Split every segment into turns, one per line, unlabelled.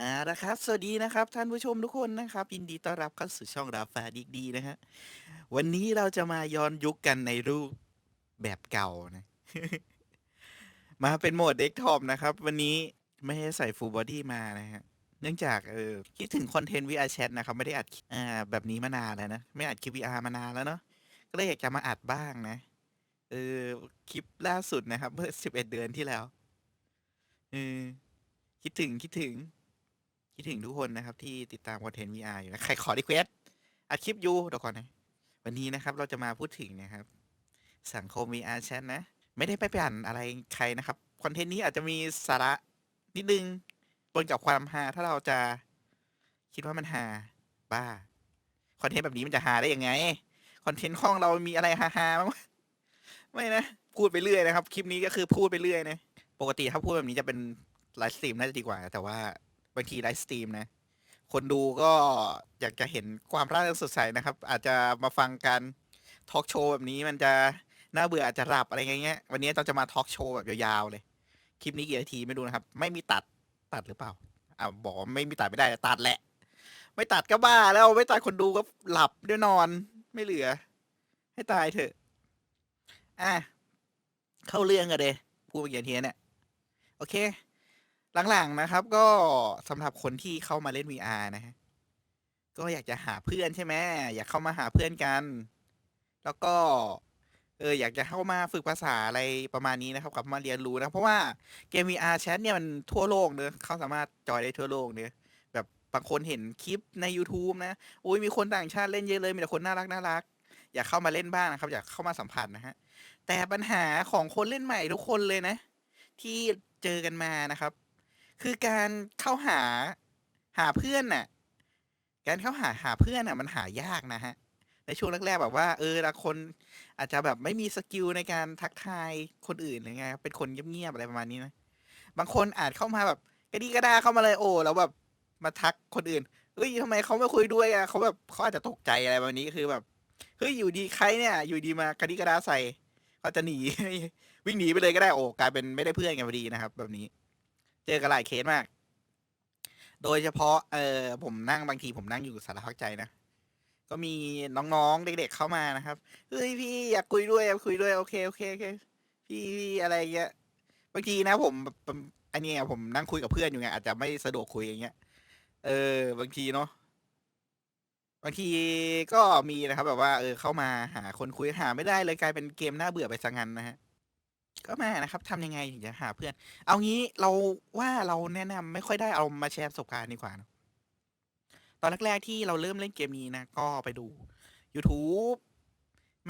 อ่านะครับ สวัสดีนะครับ ท่านผู้ชมทุกคนนะครับยินดีต้อนรับเข้าสู่ช่องราฟาดีดีนะฮะวันนี้เราจะมาย้อนยุคกันในรูปแบบเก่านะ มาเป็นโหมดเด็กท็อปนะครับ วันนี้ไม่ให้ใส่ฟูลบอดี้มานะฮะเนื่องจากเออคิดถึงคอนเทนต์ VR Chat นะครับ ไม่ได้อัดอ่าแบบนี้มานานแล้วนะ ไม่อัดคลิป VR มานานแล้วเนาะก็เลยอยากจะมาอัดบ้างนะเออคลิปล่าสุดนะครับ เมื่อสิบเอ็ดเดือนที่แล้วเออคิดถึงคิดถึง คิดถึงทุกคนนะครับที่ติดตามคอนเทนต์ VR อยู่นะใครขอรีเควสอัดคลิปอยู่เดี๋ยวก่อนนะวันนี้นะครับเราจะมาพูดถึงนะครับ สังคม VR Chat นะ ไม่ได้ไปปั่นอะไรใครนะครับคอนเทนต์นี้อาจจะมีสาระนิดนึงปนกับความฮาถ้าเราจะคิดว่ามันฮาบ้าคอนเทนต์แบบนี้มันจะฮาได้ยังไงคอนเทนต์ห้องเรามีอะไรฮาฮาๆบ้างไม่นะพูดไปเรื่อยนะครับ คลิปนี้ก็คือพูดไปเรื่อยนะ ปกติถ้าพูดแบบนี้จะเป็นไลฟ์สตรีมน่าจะดีกว่า แต่ว่า บางทีไลฟ์สตรีมนะ คนดูก็อยากจะเห็นความร่าเริงสดใสนะครับ อาจจะมาฟังการทอล์กโชว์แบบนี้มันจะน่าเบื่ออาจจะหลับอะไรเงี้ย วันนี้เราจะมาทอล์กโชว์แบบยาวๆเลย คลิปนี้กี่นาทีไม่รู้นะครับ ไม่มีตัดตัดหรือเปล่าอ่าบอกไม่มีตัดไม่ได้ตัดแหละ ไม่ตัดก็บ้าแล้วไม่ตัดคนดูก็หลับด้วยนอนไม่เหลือ ให้ตายเถอะ อะเข้าเรื่องกันเลยพูดไปกี่นาทีเนี่ย โอเค หลังๆนะครับ ก็สำหรับคนที่เข้ามาเล่น VR นะฮะก็อยากจะหาเพื่อนใช่ไหมอยากเข้ามาหาเพื่อนกัน แล้วก็ เอออยากจะเข้ามาฝึกภาษาอะไรประมาณนี้นะครับกลับมาเรียนรู้นะเพราะว่าเกม VR Chat เนี่ยมันทั่วโลกเนอะเขาสามารถจอยได้ทั่วโลกเนอะแบบบางคนเห็นคลิปใน YouTube นะอุ้ยมีคนต่างชาติเล่นเยอะเลยมีแต่คนน่ารักน่ารักอยากเข้ามาเล่นบ้างนะครับ อยากเข้ามาสัมผัสนะฮะแต่ปัญหาของคนเล่นใหม่ทุกคนเลยนะ ที่เจอกันมานะครับ คือการเข้าหาหาเพื่อนน่ะ การเข้าหาหาเพื่อนน่ะ มันหายากนะฮะ ในช่วงแรกๆแบบว่า เออละคนอาจจะแบบไม่มีสกิลในการทักทายคนอื่นหรือไงเป็นคนเงียบๆอะไรประมาณนี้นะ บางคนอาจเข้ามาแบบกระดีกระดาเข้ามาเลยโอ้แล้วแบบมาทักคนอื่นเฮ้ยทำไมเขาไม่คุยด้วยอะเขาแบบเขาอาจจะตกใจอะไรแบบนี้คือแบบเฮ้ยอยู่ดีใครเนี่ย อยู่ดีมากระดีกระดาใส่เขาจะหนีวิ่งหนีไปเลยก็ได้โอ้กลายเป็นไม่ได้เพื่อนกันพอดีนะครับ แบบนี้ เจอกันหลายเคสมาก โดยเฉพาะ เออผมนั่งบางทีผมนั่งอยู่สารพักใจนะ ก็มีน้องๆเด็ก ๆเข้ามานะครับเฮ้ยพี่อยากคุยด้วยอยากคุยด้วยโอเคโอเคโอเคพี่พี่อะไรเงี้ยบางทีนะผมอันนี้ผมนั่งคุยกับเพื่อนอยู่ไงอาจจะไม่สะดวกคุยอย่างเงี้ย เออ บางทีเนาะบางทีก็มีนะครับ แบบว่า เออเข้ามาหาคนคุยหาไม่ได้เลยกลายเป็นเกมน่าเบื่อไปซะงั้นนะฮะ ก็มานะครับทำยังไงถึงจะหาเพื่อน เอางี้เราว่าเราแนะนำไม่ค่อยได้เอามาแชร์ประสบการณ์ดีกว่าเนอะตอนแรกๆที่เราเริ่มเล่นเกมนี้นะ ก็ไปดู YouTube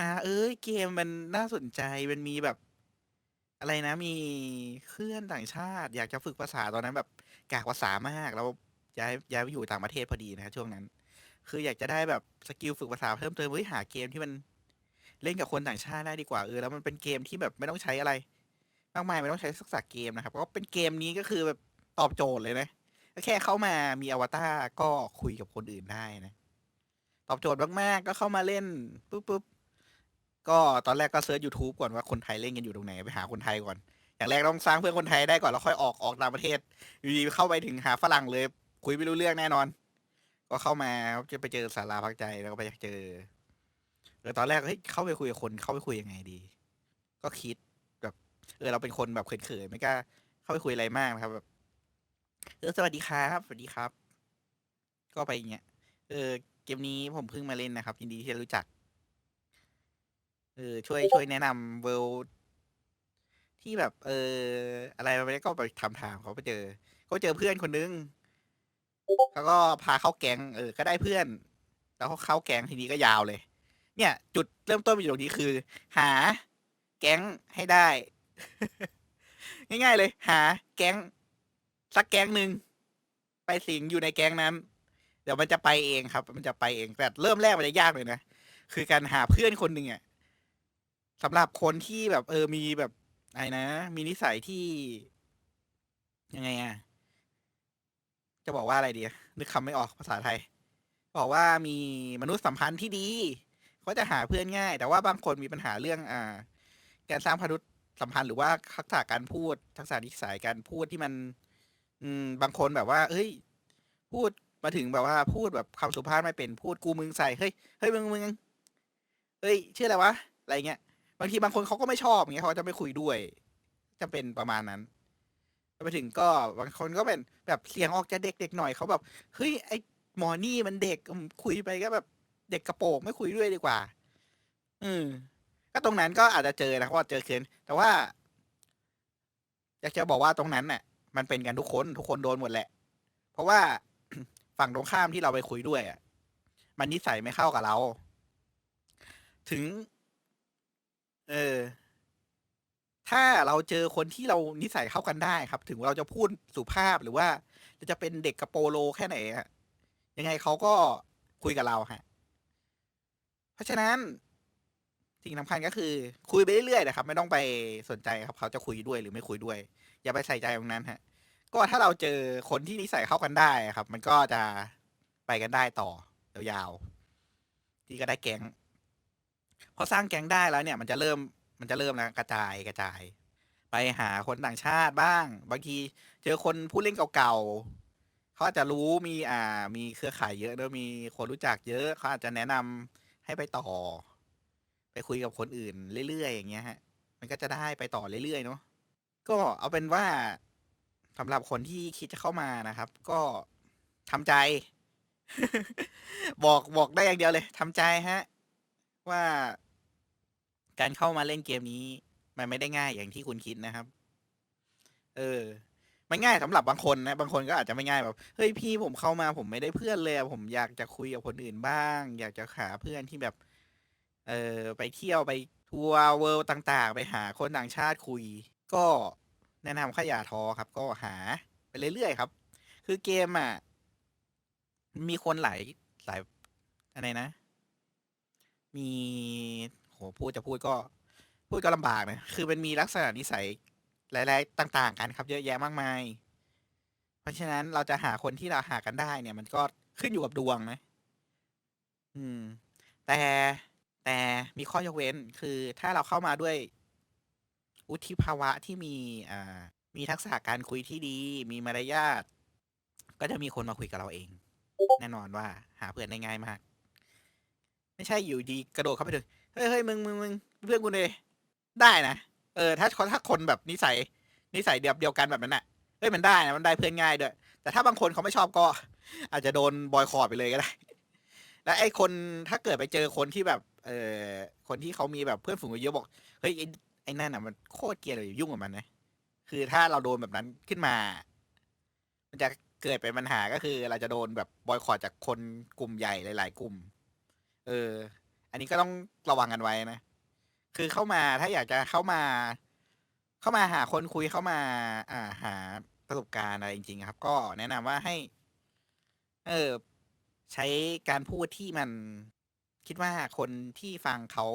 มาเอ้ยเกมมันน่าสนใจมันมีแบบ อะไรนะมีเพื่อนต่างชาติ อยากจะฝึกภาษาตอนนั้นแบบกากภาษามากแล้วย้ายย้ายไปอยู่ต่างประเทศพอดีนะช่วงนั้น คืออยากจะได้แบบสกิลฝึกภาษาเพิ่มเติมเฮ้ยหาเกมที่มัน เล่นกับคนต่างชาติได้ดีกว่าเออแล้วมันเป็นเกมที่แบบไม่ต้องใช้อะไร มากมายไม่ต้องใช้ทักษะเกมนะครับก็เป็นเกมนี้ก็คือแบบตอบโจทย์เลยนะแค่เข้ามามีอวตารก็คุยกับคนอื่นได้นะ ตอบโจทย์มากๆก็เข้ามาเล่นปุ๊บปุ๊บก็ตอนแรกก็เซิร์ช YouTube ก่อนว่าคนไทยเล่นกันอยู่ตรงไหนไปหาคนไทยก่อน อย่างแรกต้องสร้างเพื่อนคนไทยได้ก่อนแล้วค่อยออกออกต่างประเทศอยู่ดีเข้าไปถึงหาฝรั่งเลย คุยไม่รู้เรื่องแน่นอน ก็เข้ามาจะไปเจอสาราพักใจแล้วก็ไปเจอ ออตอนแรกเฮ้ยเข้าไปคุยกับคนเข้าไปคุยยังไงดี ก็คิดแบบ เออเราเป็นคนแบบเขินๆไม่กล้าเข้าไปคุยอะไรมากนะครับแบบเออสวัสดีครับสวัสดีครับ ก็ไปอย่างเงี้ยเออ เกมนี้ผมเพิ่งมาเล่นนะครับ ยินดีที่ได้รู้จักเออช่วยช่วยแนะนำเวลที่แบบ เออ อะไรไปก็ไปถามถามเขาไปเจอ ก็เจอเพื่อนคนนึงเขาก็พาเข้าแก๊งเออ ก็ได้เพื่อน แล้วเขาเข้าแก๊งทีนี้ก็ยาวเลย เนี่ย จุดเริ่มต้นมันอยู่ตรงนี้คือ หา แก๊งให้ได้ ง่ายๆเลย หา แก๊ง สักแก๊งหนึ่งไปสิงอยู่ในแก๊งนั้น เดี๋ยวมันจะไปเองครับ มันจะไปเองแต่เริ่มแรกมันจะยากเลยนะคือการหาเพื่อนคนหนึ่งอะสำหรับคนที่แบบ เออมีแบบอะไรนะมีนิสัยที่ ยังไงอะจะบอกว่าอะไรดีนึกคำไม่ออกภาษาไทย บอกว่ามีมนุษยสัมพันธ์ที่ดี ก็จะหาเพื่อนง่าย แต่ว่าบางคนมีปัญหาเรื่องอ่า การสร้างมนุสัมพันธ์หรือว่าทักษะการพูดทักษะนิสัยการพูดที่มัน อืม บางคนแบบว่าเอ้ย พูดมาถึงแบบว่าพูดแบบคำสุภาพไม่เป็นพูดกูมึงใส่เฮ้ยเฮ้ยมึงมึงเฮ้ยชื่ออะไรวะอะไรเงี้ยบางทีบางคนเขาก็ไม่ชอบเงี้ยเขาจะไม่คุยด้วย จะเป็นประมาณนั้นไปถึงก็บางคนก็เป็นแบบเสียงออกจะเด็กเด็กหน่อยเขาแบบเฮ้ยไอหมอนี่มันเด็กคุยไปก็แบบ เด็กกระโปงไม่คุยด้วยดีกว่า อืมก็ตรงนั้นก็อาจจะเจอนะเพราะว่าเจอเคนแต่ว่า อยากจะบอกว่าตรงนั้นน่ะ มันเป็นกันทุกคนทุกคนโดนหมดแหละ เพราะว่าฝั่งตรงข้ามที่เราไปคุยด้วยอะ มันนิสัยไม่เข้ากับเรา ถึง เออ ถ้าเราเจอคนที่เรานิสัยเข้ากันได้ครับ ถึงเราจะพูดสุภาพหรือว่าจะเป็นเด็กกระโปโลแค่ไหนอะยังไงเขาก็คุยกับเราฮะ เพราะฉะนั้นสิ่งสำคัญก็คือ คุยไปเรื่อยๆนะครับ ไม่ต้องไปสนใจครับเขาจะคุยด้วยหรือไม่คุยด้วย อย่าไปใส่ใจตรงนั้นฮะ ก็ถ้าเราเจอคนที่นิสัยเข้ากันได้ครับ มันก็จะไปกันได้ต่อยาวๆที่ก็ได้แก๊งพอสร้างแก๊งได้แล้วเนี่ย มันจะเริ่มมันจะเริ่มแล้วกระจายกระจาย ไปหาคนต่างชาติบ้าง บางที เจอคนผู้เล่นเก่าๆเขาอาจจะรู้มีอ่ามีเครือข่ายเยอะแล้วมีคนรู้จักเยอะเขาอาจจะแนะนำ ให้ไปต่อ ไปคุยกับคนอื่นเรื่อยๆอย่างเงี้ยฮะ มันก็จะได้ไปต่อเรื่อยๆเนาะก็เอาเป็นว่าสำหรับคนที่คิดจะเข้ามานะครับ ก็ทำใจ บอกบอกได้อย่างเดียวเลยทำใจฮะ ว่าการเข้ามาเล่นเกมนี้ มันไม่ได้ง่ายอย่างที่คุณคิดนะครับ เออ มันง่ายสำหรับบางคนนะบางคนก็อาจจะไม่ง่ายแบบเฮ้ยพี่ผมเข้ามาผมไม่ได้เพื่อนเลยผมอยากจะคุยกับคนอื่นบ้าง อยากจะหาเพื่อนที่แบบ เออไปเที่ยวไปทัวร์เวิลด์ต่างๆ ไปหาคนต่างชาติคุย ก็แนะนำขอย่าทอครับ ก็หาไปเรื่อยๆครับ คือเกมอะมีคนหลายหลายอะไรนะ มีโหพูดจะพูดก็ พูดก็ลำบากนะคือมันมีลักษณะนิสัย หลาย ๆ ต่าง ๆ กันครับ เยอะแยะมากมาย เพราะฉะนั้นเราจะหาคนที่เราหากันได้เนี่ย มันก็ขึ้นอยู่กับดวงนะ อืม แต่แต่มีข้อยกเว้นคือถ้าเราเข้ามาด้วยวุฒิภาวะที่มีอ่ามีทักษะการคุยที่ดี มีมารยาทก็จะมีคนมาคุยกับเราเอง แน่นอนว่าหาเพื่อนได้ง่ายมาก ไม่ใช่อยู่ดีกระโดดเข้าไปถึงเฮ้ยเฮ้ยมึงมึงมึงเพื่อนกูเลยได้นะ เออถ้าถ้าคนแบบนิสัยนิสัยเดียวเดียวกันแบบนั้นน่ะเฮ้ยมันได้นะมันได้เพื่อนง่ายด้วย แต่ถ้าบางคนเขาไม่ชอบก็ อาจจะโดนบอยคอรไปเลยก็ได้แล้วไอ้คนถ้าเกิดไปเจอคนที่แบบ เออคนที่เขามีแบบเพื่อนฝูงเยอะบอกเฮ้ยไอ้ไอ้นั่นน่ะมันโคตรเกลียดเลยยุ่งกับมันนะคือถ้าเราโดนแบบนั้นขึ้นมา มันจะเกิดเป็นปัญหาก็คือเราจะโดนแบบบอยคอรจากคนกลุ่มใหญ่หลาย ๆ กลุ่ม เออ อันนี้ก็ต้องระวังกันไว้นะ คือเข้ามาถ้าอยากจะเข้ามา เข้ามาหาคนคุยเข้ามา อ่าหาประสบการณ์อะไรจริงๆครับ ก็แนะนำว่าให้ เออ ใช้การพูดที่มันคิดว่าคนที่ฟังเขา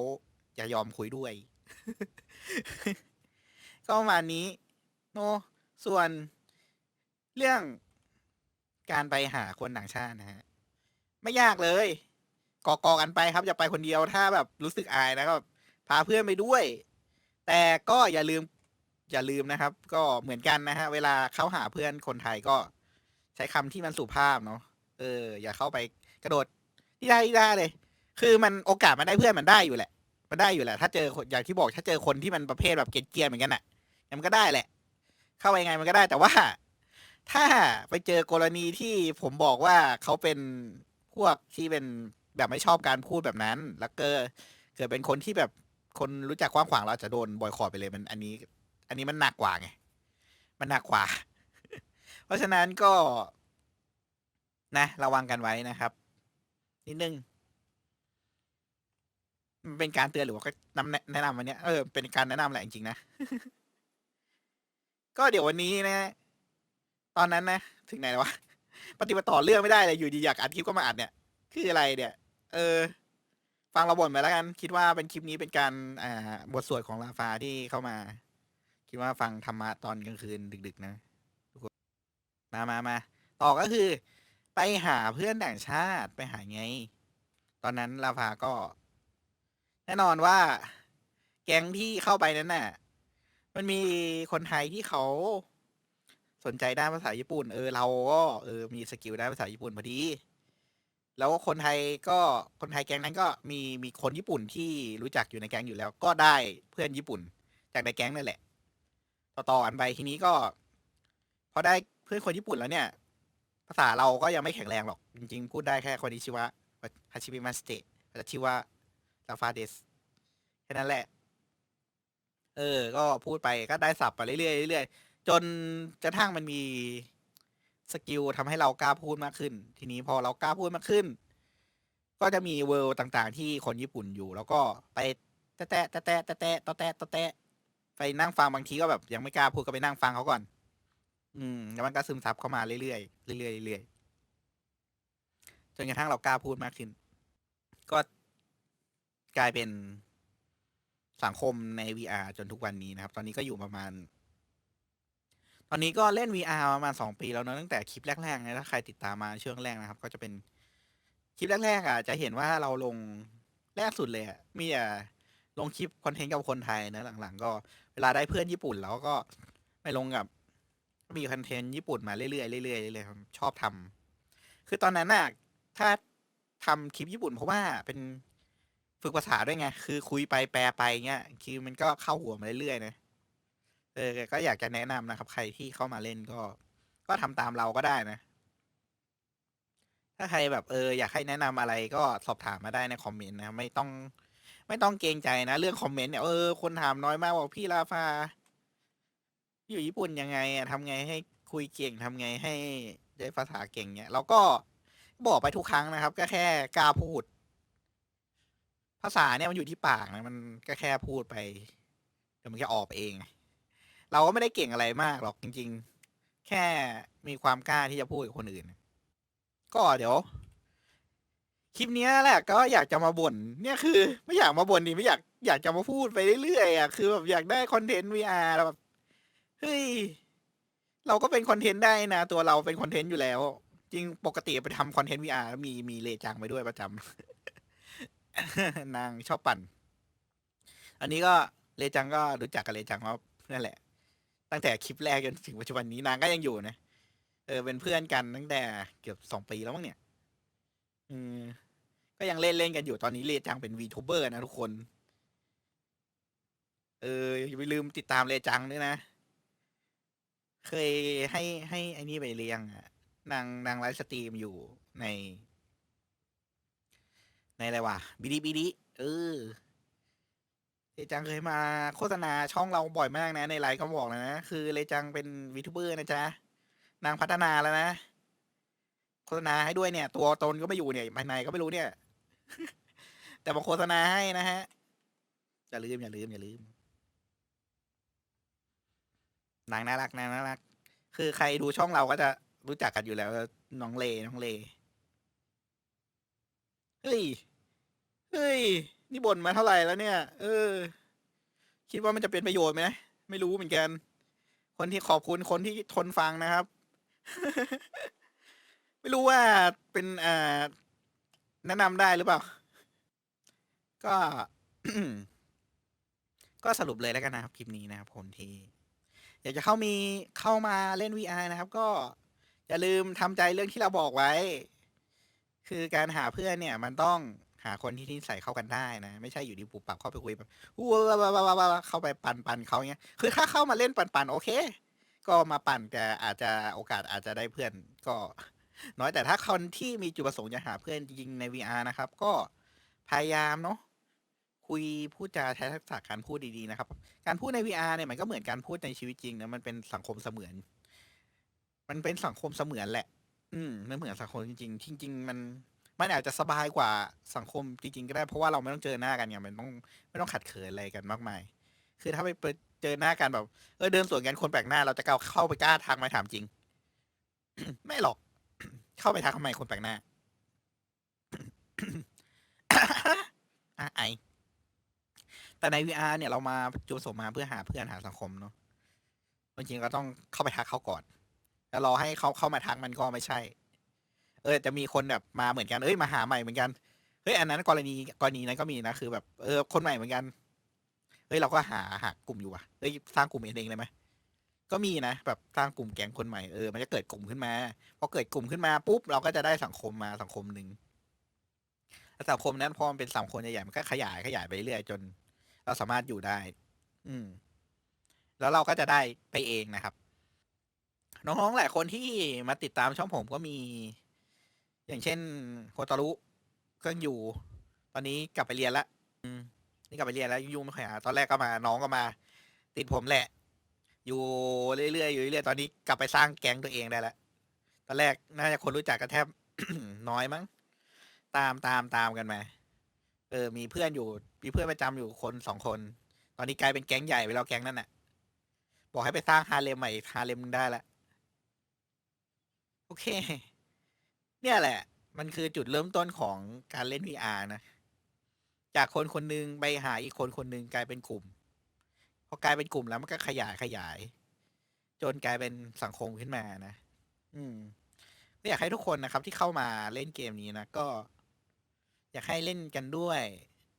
จะยอมคุยด้วย ก็ประมาณนี้ โน ส่วนเรื่องการไปหาคนต่างชาตินะฮะ ไม่ยากเลย กอกอกันไปครับอย่าไปคนเดียวถ้าแบบรู้สึกอายนะก็ พาเพื่อนไปด้วย แต่ก็อย่าลืมอย่าลืมนะครับ ก็เหมือนกันนะฮะ เวลาเข้าหาเพื่อนคนไทยก็ใช้คำที่มันสุภาพเนาะเออ อย่าเข้าไปกระโดดที่ได้ที่ได้เลย คือมันโอกาสมันได้เพื่อนมันได้อยู่แหละ มันได้อยู่แหละ ถ้าเจอคนอย่างที่บอกถ้าเจอคนที่มันประเภทแบบเกลียนๆเหมือนกันอะมันก็ได้แหละ เข้าไปยังไงมันก็ได้แต่ว่า ถ้าไปเจอกรณีที่ผมบอกว่าเขาเป็นพวกที่เป็นแบบไม่ชอบการพูดแบบนั้น แล้วก็เกิดเป็นคนที่แบบ คนรู้จักกว้างขวางเราจะโดนบอยคอรไปเลยมันอันนี้ อันนี้มันหนักกว่าไง มันหนักกว่า เพราะฉะนั้นก็นะระวังกันไว้นะครับ นิดนึงมันเป็นการเตือนหรือว่าก็นำแนะนำวันนี้เออเป็นการแนะนำแหละจริงๆนะ ก็เดี๋ยววันนี้นะ ตอนนั้นนะ ถึงไหนแล้ววะ ปฏิบัติต่อเรื่องไม่ได้เลยอยู่ดีอยากอัดคลิปก็มาอัดเนี่ย คืออะไรเนี่ย เออ ฟังเราบ่นไปแล้วกัน คิดว่าเป็นคลิปนี้เป็นการอ่าบทสวดของลาฟาที่เข้ามา คิดว่าฟังธรรมะตอนกลางคืนดึก ๆ นะทุกคนมามามาต่อก็คือ ไปหาเพื่อนต่างชาติไปหาไง ตอนนั้นลาฟาก็ แน่นอนว่า แก๊งที่เข้าไปนั้นน่ะ มันมีคนไทยที่เขาสนใจด้านภาษาญี่ปุ่น เออเราก็เออมีสกิลด้านภาษาญี่ปุ่นพอดี แล้วคนไทยก็คนไทยแก๊งนั้นก็มีมีคนญี่ปุ่นที่รู้จักอยู่ในแก๊งอยู่แล้ว ก็ได้เพื่อนญี่ปุ่น จากในแก๊งนั่นแหละ ต่อๆกันไปทีนี้ก็พอได้เพื่อนคนญี่ปุ่นแล้วเนี่ย ภาษาเราก็ยังไม่แข็งแรงหรอก จริงๆ พูดได้แค่คนที่ชื่อว่าฮาชิมิมาสเตะและชื่อว่าลาฟาเดสแค่นั้นแหละ เออ ก็พูดไปก็ได้สับไปเรื่อยๆเรื่อยๆจนกระทั่งมันมี สกิลทำให้เรากล้าพูดมากขึ้น ทีนี้พอเรากล้าพูดมากขึ้น ก็จะมีเวิลด์ต่างๆ ที่คนญี่ปุ่นอยู่ แล้วก็ไปแตะแตะแตะแตะแตะแตะแตะแตะแตะไปนั่งฟังบางทีก็แบบ ยังไม่กล้าพูดก็ไปนั่งฟังเขาก่อน อืมแล้วมันก็ซึมซับเข้ามาเรื่อยๆเรื่อยๆเรื่อยๆจนกระทั่งเรากล้าพูดมากขึ้น ก็กลายเป็นสังคมใน VR จนทุกวันนี้นะครับ ตอนนี้ก็อยู่ประมาณ ตอนนี้ก็เล่น VR ประมาณสองปีแล้วเนอะตั้งแต่คลิปแรกๆนะถ้าใครติดตามมาช่วงแรกนะครับ ก็จะเป็นคลิปแรกๆอะ จะเห็นว่าเราลงแรกสุดเลยอะมีแต่ลงคลิปคอนเทนต์กับคนไทยนะหลังๆ ก็เวลาได้เพื่อนญี่ปุ่นแล้วก็ไปลงกับมีคอนเทนต์ญี่ปุ่นมาเรื่อยๆเรื่อยๆเรื่อยๆชอบทำคือตอนนั้นน่ะถ้าทำคลิปญี่ปุ่น เพราะว่าเป็นฝึกภาษาด้วยไง คือคุยไปแปลไปเงี้ยคือมันก็เข้าหัวมาเรื่อยๆนะ เออก็อยากจะแนะนำนะครับ ใครที่เข้ามาเล่นก็ ก็ทำตามเราก็ได้นะ ถ้าใครแบบเอออยากให้แนะนำอะไรก็สอบถามมาได้ในคอมเมนต์นะไม่ต้อง ไม่ต้องเกรงใจนะ เรื่องคอมเมนต์เนี่ยเออคนถามน้อยมากบอกพี่ลาฟาอยู่ญี่ปุ่นยังไงอะทำไงให้คุยเก่งทำไงให้ได้ภาษาเก่งเนี่ยเราก็บอกไปทุกครั้งนะครับ ก็แค่กล้าพูด ภาษาเนี่ยมันอยู่ที่ปากนะมันก็แค่พูดไปเดี๋ยวมันจะออกเอง เราก็ไม่ได้เก่งอะไรมากหรอกจริง ๆ แค่มีความกล้าที่จะพูดกับคนอื่น ก็เดี๋ยว คลิปเนี้ยแหละ ก็อยากจะมาบ่นเนี่ยคือ ไม่อยากมาบ่นดิไม่อยากอยากจะมาพูดไปเรื่อยๆอะคือแบบอยากได้คอนเทนต์ VR แล้วแบบเฮ้ยเราก็เป็นคอนเทนต์ได้นะ ตัวเราเป็นคอนเทนต์อยู่แล้ว จริงปกติไปทำคอนเทนต์ VR มีมีเลจังไปด้วยประจำนางชอบปั่น อันนี้ก็เลจังก็รู้จักกับเลจังว่านั่นแหละ ตั้งแต่คลิปแรกจนถึงปัจจุบันนี้นางก็ยังอยู่นะเออเป็นเพื่อนกันตั้งแต่เกือบสองปีแล้วมั้งเนี่ยอืมก็ยังเล่นเล่นกันอยู่ตอนนี้เลจังเป็นวีทูเบอร์นะทุกคน เอออย่าไปลืมติดตามเลจังด้วยนะ เคยให้ให้ไอ้นี่ไปเลี้ยงอะนางนางไลฟ์สตรีมอยู่ใน ในอะไรวะบิดิบิดิเออ เลจังเคยมาโฆษณาช่องเราบ่อยมากนะในไลฟ์ก็บอกเลยนะคือเลจังเป็นวีทูเบอร์นะจ๊ะนางพัฒนาแล้วนะโฆษณาให้ด้วยเนี่ย ตัวตนก็ไม่อยู่เนี่ยภายในก็ไม่รู้เนี่ย แต่มาโฆษณาให้นะฮะอย่าลืมอย่าลืมอย่าลืมนางน่ารักนางน่ารัก คือใครดูช่องเราก็จะรู้จักกันอยู่แล้วน้องเลน้องเลเฮ้ยเฮ้ย นี่บ่นมาเท่าไหร่แล้วเนี่ย เออ คิดว่ามันจะเป็นประโยชน์ไหมไม่รู้เหมือนกัน คนที่ขอบคุณคนที่ทนฟังนะครับ ไม่รู้ว่าเป็นอ่าแนะนำได้หรือเปล่า ก็ ก็สรุปเลยแล้วกันนะครับคลิปนี้นะครับคนที่ อยากจะเข้ามีเข้ามาเล่น VR นะครับ ก็อย่าลืมทำใจเรื่องที่เราบอกไว้ คือการหาเพื่อนเนี่ย มันต้อง หาคนที่นิสัยเข้ากันได้นะ ไม่ใช่อยู่ดีปุบปับเข้าไปคุยแบบว้าวเข้าไปปั่นปั่นเขาเงี้ย คือถ้าเข้ามาเล่นปั่นปั่นโอเค ก็มาปั่นแต่อาจจะโอกาสอาจจะได้เพื่อนก็ น้อยแต่ถ้าคนที่มีจุดประสงค์จะหาเพื่อนจริงใน VR นะครับ ก็พยายามเนาะคุยพูดจาใช้ทักษะการพูดดีๆนะครับ การพูดใน VR เนี่ยมันก็เหมือนการพูดในชีวิตจริงนะมันเป็นสังคมเสมือน มันเป็นสังคมเสมือนแหละ อืมมันเหมือนสังคมจริงๆจริง ๆ มัน มันอาจจะสบายกว่าสังคมจริงๆก็ได้ เพราะว่าเราไม่ต้องเจอหน้ากันไงมันต้องไม่ต้องขัดเขินอะไรกันมากมาย คือถ้าไปเจอหน้ากันแบบเออเดินสวนกันคนแปลกหน้า เราจะเข้าไปกล้าทักไหมถามจริง ไม่หรอก เข้าไปทักทำไมคนแปลกหน้าไอแต่ใน VR เนี่ยเรามาจุดสงมาเพื่อหาเพื่อนหาสังคมเนาะจริงๆก็ต้องเข้าไปทักเขาก่อน แล้วรอให้เขาเข้ามาทักมันก็ไม่ใช่ เออจะมีคนแบบมาเหมือนกันเอ้ยมาหาใหม่เหมือนกันเฮ้ยอันนั้นกรณีกรณีนั้นก็มีนะคือแบบเออคนใหม่เหมือนกันเฮ้ยเราก็หาหากลุ่มอยู่อะเฮ้ยสร้างกลุ่มเองได้ไหมก็มีนะแบบสร้างกลุ่มแก๊งคนใหม่เออมันจะเกิดกลุ่มขึ้นมาพอเกิดกลุ่มขึ้นมาปุ๊บเราก็จะได้สังคมมาสังคมหนึ่งแล้วสังคมนั้นพอมันเป็นสังคมใหญ่ๆมันก็ขยายขยายไปเรื่อยจน เราสามารถอยู่ได้ อืม แล้วเราก็จะได้ไปเองนะครับ น้องๆหลายคนที่มาติดตามช่องผมก็มี อย่างเช่นโคตารุก็องอยู่ ตอนนี้กลับไปเรียนละอืมนี่กลับไปเรียนแล้วยุ่งไม่ค่อยหาตอนแรกก็มาน้องก็มา ติดผมแหละ อยู่เรื่อยๆอยู่เรื่อยๆตอนนี้กลับไปสร้างแก๊งตัวเองได้แล้วตอนแรกน่าจะคนรู้จักกันแทบ น้อยมั้งตามตามตามกันมา เออ มีเพื่อนอยู่ มีเพื่อนประจำอยู่คนสองคน ตอนนี้กลายเป็นแก๊งใหญ่ไปแล้วแก๊งนั่นน่ะ บอกให้ไปสร้างฮาเลมใหม่ฮาเลมมึงได้ละ โอเค เนี่ยแหละ มันคือจุดเริ่มต้นของการเล่น VR นะ จากคนคนหนึ่งไปหาอีกคนคนหนึ่งกลายเป็นกลุ่ม พอกลายเป็นกลุ่มแล้วมันก็ขยายขยาย จนกลายเป็นสังคมขึ้นมานะ อืมก็อยากให้ทุกคนนะครับ ที่เข้ามาเล่นเกมนี้นะก็ อยากให้เล่นกันด้วย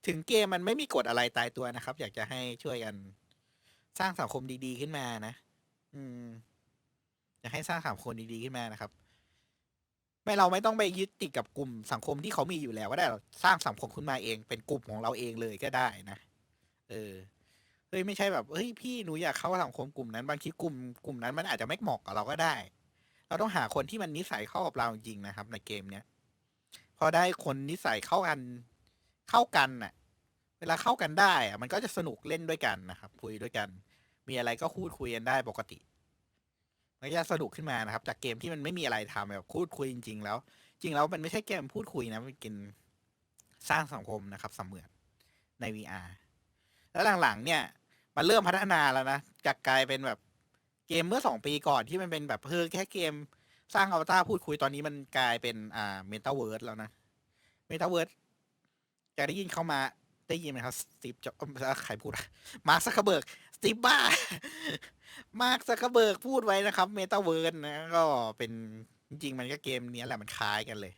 ถึงเกมมันไม่มีกฎอะไรตายตัวนะครับ อยากจะให้ช่วยกันสร้างสังคมดีๆขึ้นมานะ อืม อยากให้สร้างสังคมดีๆขึ้นมานะครับ ไม่เราไม่ต้องไปยึดติดกับกลุ่มสังคมที่เขามีอยู่แล้วก็ได้เราสร้างสังคมขึ้นมาเองเป็นกลุ่มของเราเองเลยก็ได้นะ เออเฮ้ยไม่ใช่แบบเฮ้ยพี่หนูอยากเข้าสังคมกลุ่มนั้นบางทีกลุ่มกลุ่มนั้นมันอาจจะไม่เหมาะกับเราก็ได้ เราต้องหาคนที่มันนิสัยเข้ากับเราจริงนะครับ ในเกมเนี้ยพอได้คนนิสัยเข้ากันเข้ากันน่ะ เวลาเข้ากันได้อะมันก็จะสนุกเล่นด้วยกันนะครับคุยด้วยกัน มีอะไรก็พูดคุยกันได้ปกติ มันจะสนุกขึ้นมานะครับ จากเกมที่มันไม่มีอะไรทำแบบพูดคุยจริง ๆ แล้ว จริงแล้วมันไม่ใช่เกมพูดคุยนะมันเป็นสร้างสังคมนะครับเสมือนใน VR แล้วหลังๆ เนี่ย มันเริ่มพัฒนาแล้วนะจากกลายเป็นแบบเกมเมื่อสองปีก่อนที่มันเป็นแบบเพิ่แค่เกมสร้างอวตารพูดคุยตอนนี้มันกลายเป็นอ่าเมตาเวิร์สแล้วนะเมตาเวิร์สจะได้ยินเข้ามาได้ยินไหมครับสตีฟจ็อบใครพูดมาร์คซักเบิร์กสตีฟบ้า มาร์คซักเบิร์กพูดไว้นะครับเมตาเวิร์สนะก็เป็นจริงๆ มันก็เกมเนี้ยแหละมันคล้ายกันเลย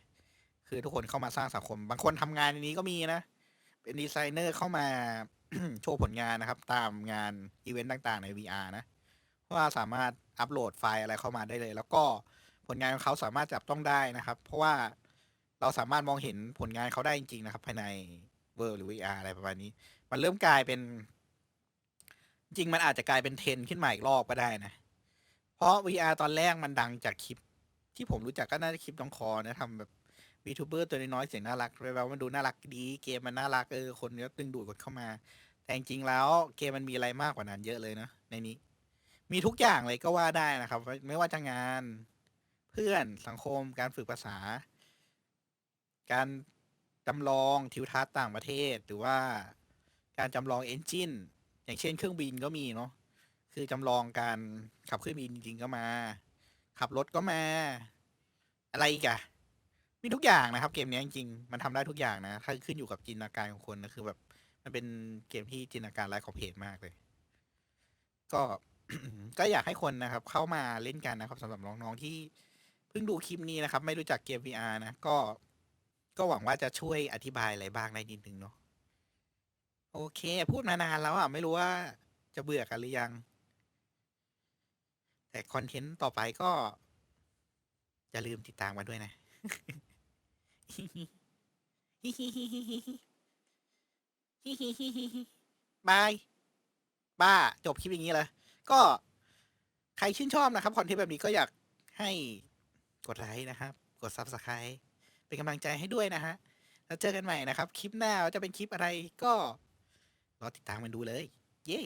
คือทุกคนเข้ามาสร้างสังคม บางคนทำงานในนี้ก็มีนะ เป็นดีไซเนอร์เข้ามาโชว์ผลงานนะครับ ตามงานอีเวนต์ต่างๆ ใน VR นะว่าสามารถอัปโหลดไฟล์อะไรเข้ามาได้เลย แล้วก็ผลงานของเขาสามารถจับต้องได้นะครับ เพราะว่าเราสามารถมองเห็นผลงานเขาได้จริงๆนะครับ ภายในเวอร์หรือ VR อะไรประมาณนี้ มันเริ่มกลายเป็น จริงมันอาจจะกลายเป็นเทรนด์ขึ้นมาอีกรอบก็ได้นะ เพราะ VR ตอนแรกมันดังจากคลิป ที่ผมรู้จักก็น่าจะคลิปน้องคอนะทำแบบวีทูเบอร์ตัวน้อยๆเสียงน่ารักเลยว่ามันดูน่ารักดี เกมมันน่ารักเออคนก็ดึงดูดคนเข้ามา แต่จริงๆแล้วเกมมันมีอะไรมากกว่านั้นเยอะเลยนะในนี้ มีทุกอย่างเลยก็ว่าได้นะครับ ไม่ว่าจะงานเพื่อนสังคมการฝึกภาษา การจำลองทิวทัศน์ต่างประเทศ หรือว่าการจำลองเอนจิน อย่างเช่นเครื่องบินก็มีเนาะคือจำลองการขับเครื่องบินจริง ๆ ก็มา ขับรถก็มา อะไรกะมีทุกอย่างนะครับ เกมนี้จริงๆมันทำได้ทุกอย่างนะถ้าขึ้นอยู่กับจินตนาการของคนนะคือแบบ มันเป็นเกมที่จินตนาการไร้ขอบเขตมากเลย ก็ก็อยากให้คนนะครับ เข้ามาเล่นกันนะครับสำหรับน้องๆที่เพิ่งดูคลิปนี้นะครับ ไม่รู้จักเกม VR นะก็ ก็หวังว่าจะช่วยอธิบายอะไรบ้างได้นิดนึงเนาะ โอเค พูดมานานแล้วอะ ไม่รู้ว่าจะเบื่อกันหรือยัง แต่คอนเทนต์ต่อไปก็ อย่าลืมติดตามมาด้วยนะ บาย บ้า จบคลิปอย่างนี้เลยก็ใครชื่นชอบนะครับ คอนเทนต์แบบนี้ก็อยากให้กดไลค์นะครับ กด Subscribe เป็นกำลังใจให้ด้วยนะฮะ แล้วเจอกันใหม่นะครับ คลิปหน้าจะเป็นคลิปอะไรก็ รอติดตามกันดูเลย เย้